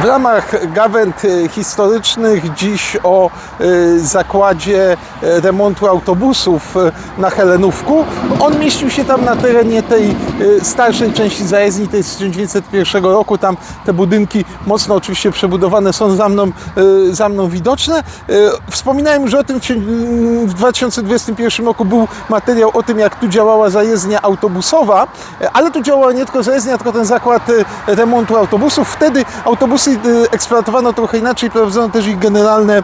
W ramach gawęd e, historycznych dziś o e, zakładzie e, remontu autobusów na Helenówku. On mieścił się tam na terenie tej starszej części zajezdni, tej z 1901 roku. Tam te budynki mocno oczywiście przebudowane są za mną, za mną widoczne. Wspominałem już o tym, mm, w 2021 roku był materiał o tym, jak tu działała zajezdnia autobusowa, ale tu działała nie tylko zajezdnia, tylko ten zakład remontu autobusów. Wtedy autobusy e, eksploatowano trochę inaczej, prowadzono też ich generalne e,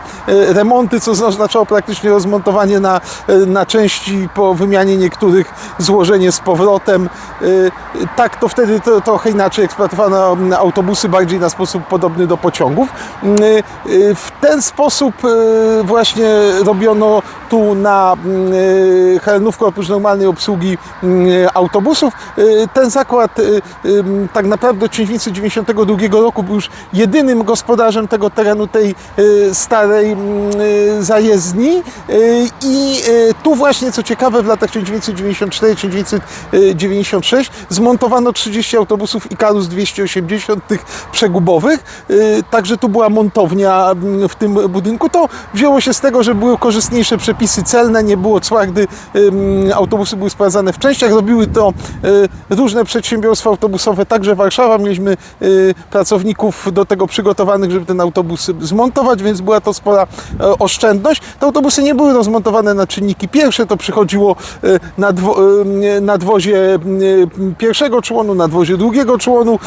remonty, co oznaczało praktycznie rozmontowanie na, e, na części po wymianie niektórych, złożenie z powrotem. Tak to wtedy to, trochę inaczej eksploatowano autobusy, bardziej na sposób podobny do pociągów. Mm, W ten sposób właśnie robiono tu na mm, Helenówku oprócz normalnej obsługi mm, autobusów. Ten zakład tak naprawdę od 1992 roku był już jedynym gospodarzem tego terenu, tej e, starej mm, e, zajezdni E, i tu właśnie co ciekawe w latach 1994-1996 zmontowano 30 autobusów Ikarus 280 tych przegubowych, także tu była montownia mm, w tym budynku. To wzięło się z tego, że były korzystniejsze przepisy celne, nie było cła, gdy autobusy były sprawdzane w częściach. Robiły to różne przedsiębiorstwa autobusowe, także Warszawa. Mieliśmy pracowników do tego przygotowanych, żeby ten autobus zmontować, więc była to spora e, oszczędność. Te autobusy nie były rozmontowane na czynniki pierwsze, to przychodziło e, na dwo- e, nadwozie e, pierwszego członu, nadwozie drugiego członu,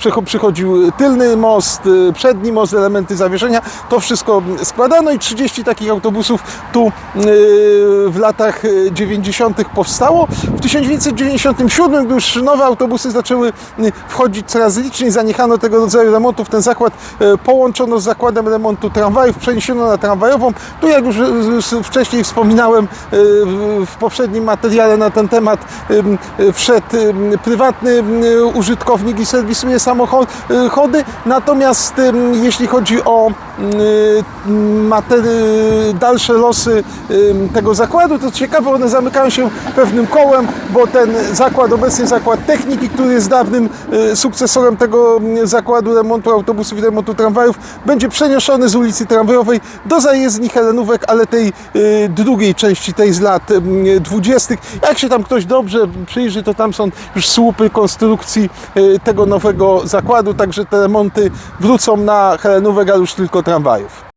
przycho- przychodził tylny most, przedni most, elementy zawieszenia. To wszystko składano i 30 takich autobusów tu w latach e, 90. powstało. W 1997, gdy już nowe autobusy zaczęły wchodzić coraz liczniej, zaniechano tego rodzaju remontów. Ten zakład e, połączono z zakładem remontu tramwajów, przeniesiono na tramwajową. Tu, jak już e, wcześniej wspominałem e, w- poprzednim materiale na ten temat, em, wszedł prywatny użytkownik i serwisuje samochody. Natomiast jeśli chodzi o dalsze losy tego zakładu, to ciekawe, one zamykają się pewnym kołem, bo ten zakład, obecnie zakład techniki, który jest dawnym sukcesorem tego zakładu remontu autobusów i remontu tramwajów, będzie przeniesiony z ulicy Tramwajowej do zajezdni Helenówek, ale tej e, drugiej części, tej z lat em, 20. Jak się tam ktoś dobrze przyjrzy, to tam są już słupy konstrukcji e, tego nowego zakładu, także te remonty wrócą na Helenówek, ale już tylko tramwajów.